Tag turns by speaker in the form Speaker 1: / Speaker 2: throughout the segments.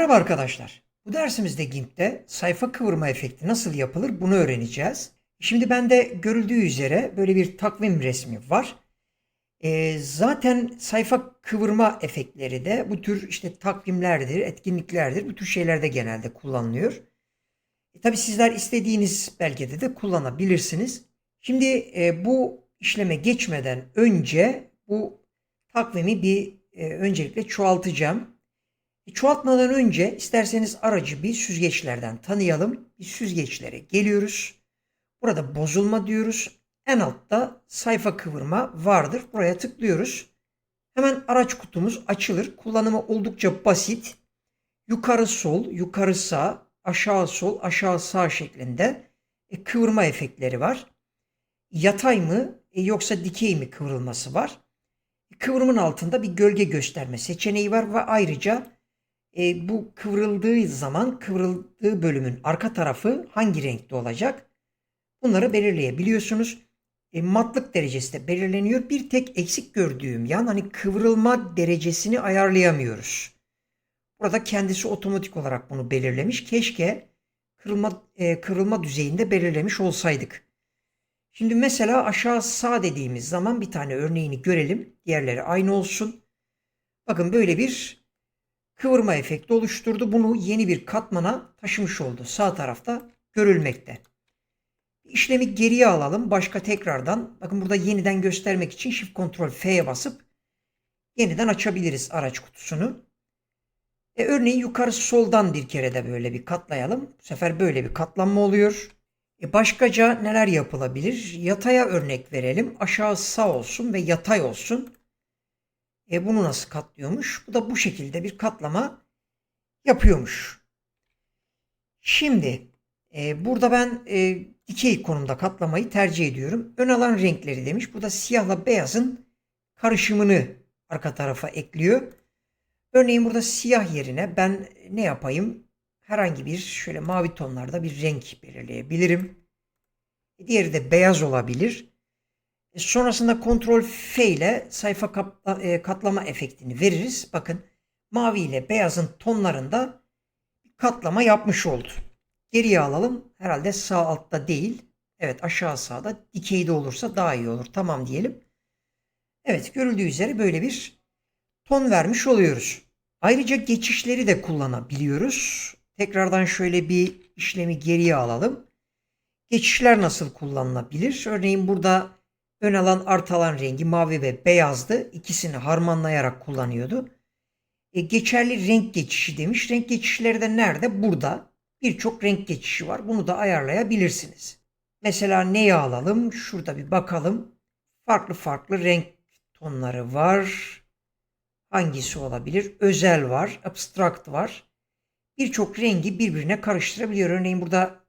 Speaker 1: Merhaba arkadaşlar. Bu dersimizde GIMP'te sayfa kıvırma efekti nasıl yapılır bunu öğreneceğiz. Şimdi bende görüldüğü üzere böyle bir takvim resmi var. Ee, zaten sayfa kıvırma efektleri de bu tür işte takvimlerdir, etkinliklerdir. Bu tür şeylerde genelde kullanılıyor. E, tabii sizler istediğiniz belgede de kullanabilirsiniz. Şimdi e, bu işleme geçmeden önce bu takvimi bir e, öncelikle çoğaltacağım. E, Çoğaltmadan önce isterseniz aracı bir süzgeçlerden tanıyalım. Bir süzgeçlere geliyoruz. Burada bozulma diyoruz. En altta sayfa kıvırma vardır. Buraya tıklıyoruz. Hemen araç kutumuz açılır. Kullanımı oldukça basit. Yukarı sol, yukarı sağ, aşağı sol, aşağı sağ şeklinde e, kıvırma efektleri var. Yatay mı e, yoksa dikey mi kıvrılması var. Kıvrımın altında bir gölge gösterme seçeneği var ve ayrıca e, bu kıvrıldığı zaman kıvrıldığı bölümün arka tarafı hangi renkte olacak? Bunları belirleyebiliyorsunuz. E, matlık derecesi de belirleniyor. Bir tek eksik gördüğüm yan hani kıvrılma derecesini ayarlayamıyoruz. Burada kendisi otomatik olarak bunu belirlemiş. Keşke kırılma, e, kırılma düzeyinde belirlemiş olsaydık. Şimdi mesela aşağı sağ dediğimiz zaman bir tane örneğini görelim. Diğerleri aynı olsun. Bakın böyle bir kıvırma efekti oluşturdu. Bunu yeni bir katmana taşımış oldu. Sağ tarafta görülmekte. İşlemi geriye alalım. Başka tekrardan bakın burada yeniden göstermek için Shift Ctrl F'ye basıp yeniden açabiliriz araç kutusunu. E, örneğin yukarı soldan bir kere de böyle bir katlayalım. Bu sefer böyle bir katlanma oluyor. E, başkaca neler yapılabilir? Yataya örnek verelim. Aşağı sağ olsun ve yatay olsun. E, bunu nasıl katlıyormuş? Bu da bu şekilde bir katlama yapıyormuş. Şimdi e, burada ben e, dikey konumda katlamayı tercih ediyorum. Ön alan renkleri demiş. Burada siyahla beyazın karışımını arka tarafa ekliyor. Örneğin burada siyah yerine ben ne yapayım? Herhangi bir şöyle mavi tonlarda bir renk belirleyebilirim. Diğeri de beyaz olabilir. E, sonrasında Ctrl F ile sayfa kapla- e, katlama efektini veririz. Bakın mavi ile beyazın tonlarında katlama yapmış oldu. Geriye alalım. Herhalde sağ altta değil. Evet aşağı sağda dikeyde olursa daha iyi olur. Tamam diyelim. Evet görüldüğü üzere böyle bir ton vermiş oluyoruz. Ayrıca geçişleri de kullanabiliyoruz. Tekrardan şöyle bir işlemi geriye alalım. Geçişler nasıl kullanılabilir? Örneğin burada ön alan art alan rengi mavi ve beyazdı. İkisini harmanlayarak kullanıyordu. E, geçerli renk geçişi demiş. Renk geçişleri de nerede? Burada. Birçok renk geçişi var. Bunu da ayarlayabilirsiniz. Mesela neyi alalım? Şurada bir bakalım. Farklı farklı renk tonları var. Hangisi olabilir? Özel var, abstract var. Birçok rengi birbirine karıştırabiliyor. Örneğin burada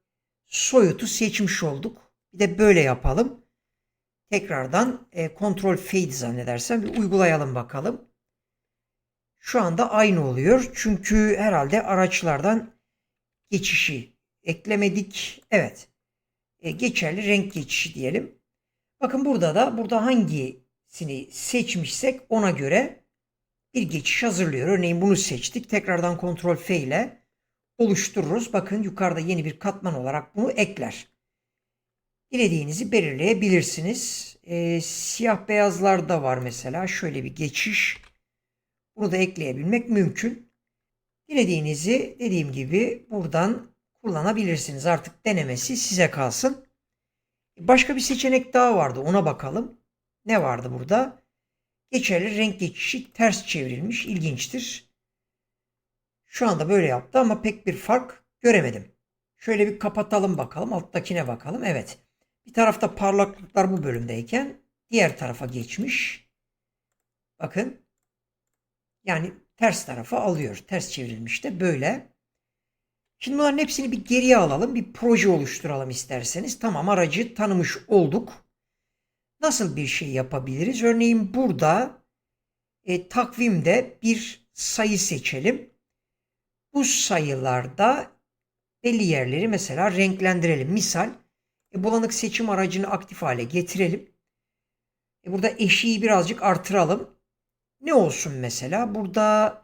Speaker 1: soyutu seçmiş olduk. Bir de böyle yapalım. Tekrardan e, Ctrl Fade zannedersem bir uygulayalım bakalım. Şu anda aynı oluyor. Çünkü herhalde araçlardan geçişi eklemedik. Evet. E, geçerli renk geçişi diyelim. Bakın burada da burada hangisini seçmişsek ona göre bir geçiş hazırlıyor. Örneğin bunu seçtik. Tekrardan Ctrl F ile oluştururuz. Bakın yukarıda yeni bir katman olarak bunu ekler. Dilediğinizi belirleyebilirsiniz. Ee, siyah beyazlar da var mesela. Şöyle bir geçiş. Bunu da ekleyebilmek mümkün. Dilediğinizi dediğim gibi buradan kullanabilirsiniz. Artık denemesi size kalsın. Başka bir seçenek daha vardı. Ona bakalım. Ne vardı burada? Geçerli renk geçişi ters çevrilmiş. İlginçtir. Şu anda böyle yaptı ama pek bir fark göremedim. Şöyle bir kapatalım bakalım. Alttakine bakalım. Evet. Bir tarafta parlaklıklar bu bölümdeyken diğer tarafa geçmiş. Bakın. Yani ters tarafa alıyor. Ters çevrilmiş de böyle. Şimdi bunların hepsini bir geriye alalım. Bir proje oluşturalım isterseniz. Tamam aracı tanımış olduk. Nasıl bir şey yapabiliriz? Örneğin burada e, takvimde bir sayı seçelim. Bu sayılarda belli yerleri mesela renklendirelim. Misal e, bulanık seçim aracını aktif hale getirelim. E, burada eşiği birazcık artıralım. Ne olsun mesela? Burada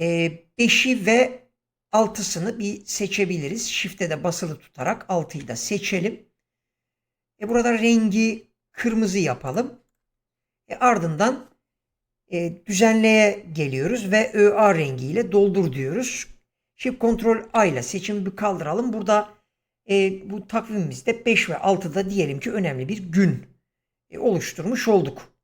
Speaker 1: e, 5'i ve altısını bir seçebiliriz. Shift'e de basılı tutarak altıyı da seçelim. E burada rengi kırmızı yapalım. E ardından e, düzenleye geliyoruz ve ÖA rengiyle doldur diyoruz. Shift Ctrl A ile seçimi bir kaldıralım. Burada e, bu takvimimizde 5 ve 6'da diyelim ki önemli bir gün e, oluşturmuş olduk.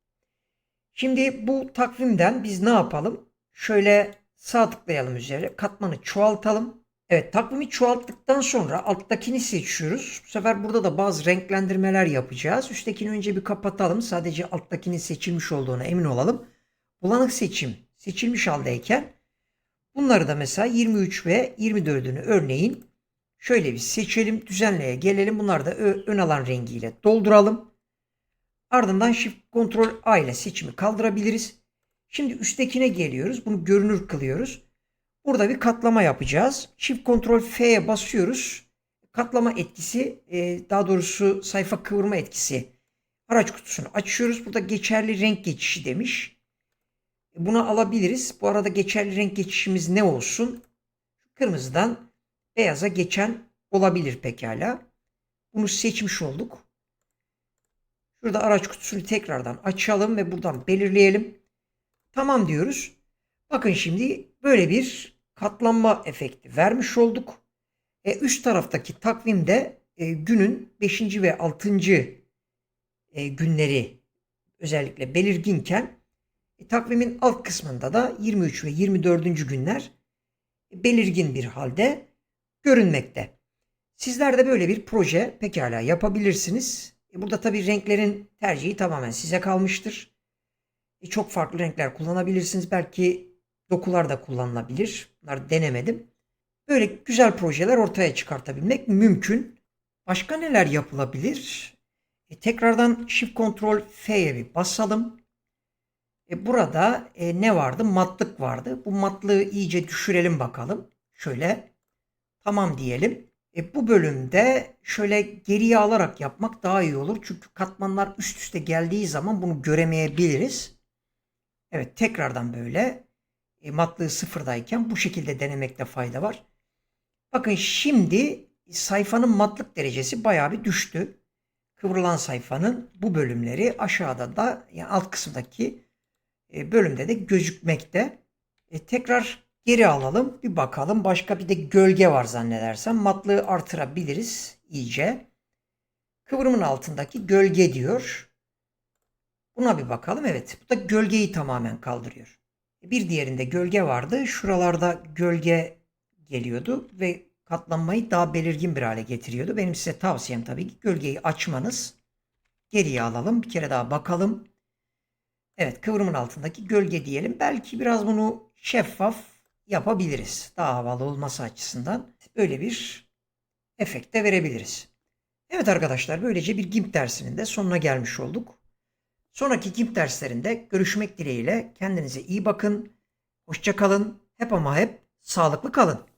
Speaker 1: Şimdi bu takvimden biz ne yapalım? Şöyle sağ tıklayalım üzerine. Katmanı çoğaltalım. Evet takvimi çoğalttıktan sonra alttakini seçiyoruz. Bu sefer burada da bazı renklendirmeler yapacağız. Üsttekini önce bir kapatalım. Sadece alttakinin seçilmiş olduğuna emin olalım. Bulanık seçim seçilmiş haldeyken bunları da mesela 23 ve 24'ünü örneğin şöyle bir seçelim. Düzenleye gelelim. Bunları da ön alan rengiyle dolduralım. Ardından Shift Ctrl A ile seçimi kaldırabiliriz. Şimdi üsttekine geliyoruz. Bunu görünür kılıyoruz. Burada bir katlama yapacağız. Shift Ctrl F'ye basıyoruz. Katlama etkisi, e, daha doğrusu sayfa kıvırma etkisi. Araç kutusunu açıyoruz. Burada geçerli renk geçişi demiş. Bunu alabiliriz. Bu arada geçerli renk geçişimiz ne olsun? Kırmızıdan beyaza geçen olabilir pekala. Bunu seçmiş olduk. Şurada araç kutusunu tekrardan açalım ve buradan belirleyelim. Tamam diyoruz. Bakın şimdi böyle bir katlanma efekti vermiş olduk. E, üst taraftaki takvimde e, günün 5. ve 6. E, günleri özellikle belirginken e, takvimin alt kısmında da 23 ve 24. günler belirgin bir halde görünmekte. Sizler de böyle bir proje pekala yapabilirsiniz. E, burada tabii renklerin tercihi tamamen size kalmıştır. E, çok farklı renkler kullanabilirsiniz. Belki dokular da kullanılabilir. Bunları denemedim. Böyle güzel projeler ortaya çıkartabilmek mümkün. Başka neler yapılabilir? E, tekrardan Shift Ctrl F'ye bir basalım. E, burada e, ne vardı? Matlık vardı. Bu matlığı iyice düşürelim bakalım. Şöyle tamam diyelim. E, bu bölümde şöyle geriye alarak yapmak daha iyi olur. Çünkü katmanlar üst üste geldiği zaman bunu göremeyebiliriz. Evet tekrardan böyle e, matlığı sıfırdayken bu şekilde denemekte fayda var. Bakın şimdi sayfanın matlık derecesi bayağı bir düştü. Kıvrılan sayfanın bu bölümleri aşağıda da yani alt kısımdaki e, bölümde de gözükmekte. E, tekrar geri alalım bir bakalım. Başka bir de gölge var zannedersem. Matlığı artırabiliriz iyice. Kıvrımın altındaki gölge diyor. Buna bir bakalım. Evet bu da gölgeyi tamamen kaldırıyor. Bir diğerinde gölge vardı. Şuralarda gölge geliyordu ve katlanmayı daha belirgin bir hale getiriyordu. Benim size tavsiyem tabii ki gölgeyi açmanız. Geriye alalım. Bir kere daha bakalım. Evet kıvrımın altındaki gölge diyelim. Belki biraz bunu şeffaf yapabiliriz. Daha havalı olması açısından. Böyle bir efekt de verebiliriz. Evet arkadaşlar böylece bir GIMP dersinin de sonuna gelmiş olduk. Sonraki GIMP derslerinde görüşmek dileğiyle kendinize iyi bakın. Hoşça kalın. Hep ama hep sağlıklı kalın.